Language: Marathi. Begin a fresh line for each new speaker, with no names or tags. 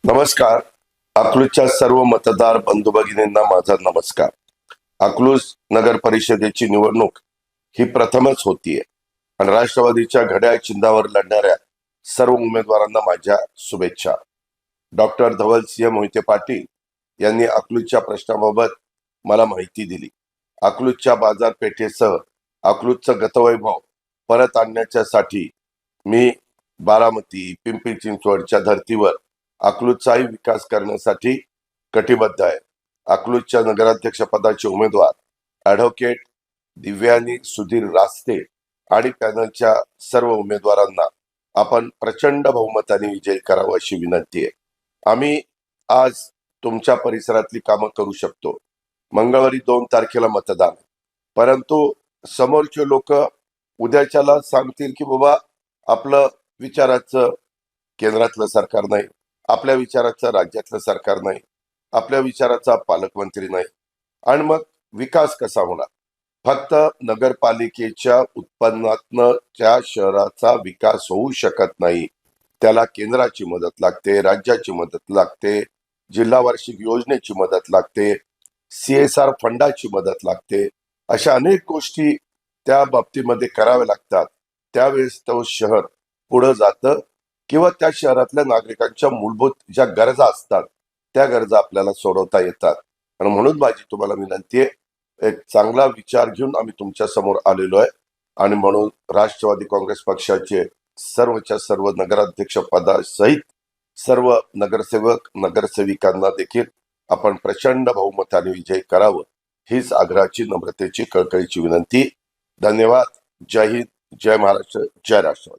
नमस्कार. अकलूजच्या सर्व मतदार बंधू भगिनींना माझा नमस्कार. अकलूज नगर परिषदेची निवडणूक ही प्रथमच होतीये. आणि राष्ट्रवादीच्या घड्याळ चिन्हावर लढणाऱ्या सर्व उमेदवारांना माझ्या शुभेच्छा. डॉक्टर धवलसिंह मोहिते पाटील यांनी अकलूजच्या प्रश्नाबाबत मला माहिती दिली. अकलूजच्या बाजारपेठेसह अकलूजचं गतवैभव परत आणण्याच्यासाठी मी बारामती पिंपरी चिंचवडच्या धर्तीवर अकलूजचाही विकास करण्यासाठी कटिबद्ध आहे. अकलूजच्या नगराध्यक्ष पदाचे उमेदवार ॲडव्होकेट दिव्यानी सुधीर रास्ते आणि पॅनलच्या सर्व उमेदवारांना आपण प्रचंड बहुमताने विजयी करावा अशी विनंती आहे. आम्ही आज तुमच्या परिसरातली कामं करू शकतो. मंगळवारी दोन तारखेला मतदान परंतु समोरचे लोक उद्याच्याला सांगतील की बाबा आपलं विचाराचं केंद्रातलं सरकार नाही. आपल्या विचाराचं राज्यातलं सरकार नाही आपल्या विचाराचा पालकमंत्री नाही. आणि मग विकास कसा होणार? फक्त नगरपालिकेच्या उत्पन्नातनं त्या शहराचा विकास होऊ शकत नाही. त्याला केंद्राची मदत लागते राज्याची मदत लागते जिल्हा वार्षिक योजनेची मदत लागते सीएसआर फंडाची मदत लागते. अशा अनेक गोष्टी त्या बाबतीमध्ये कराव्या लागतात. त्यावेळेस तो शहर पुढं जातं किंवा त्या शहरातल्या नागरिकांच्या मूलभूत ज्या गरजा असतात त्या गरजा आपल्याला सोडवता येतात. आणि म्हणून माझी तुम्हाला विनंती आहे एक चांगला विचार घेऊन आम्ही तुमच्यासमोर आलेलो आहे. आणि म्हणून राष्ट्रवादी काँग्रेस पक्षाचे सर्वच्या सर्व नगराध्यक्ष पदासहित सर्व नगरसेवक नगरसेविकांना देखील आपण प्रचंड बहुमताने विजयी करावं हीच आग्रहाची नम्रतेची कळकळीची विनंती. धन्यवाद. जय हिंद. जय महाराष्ट्र. जय राष्ट्रवादी.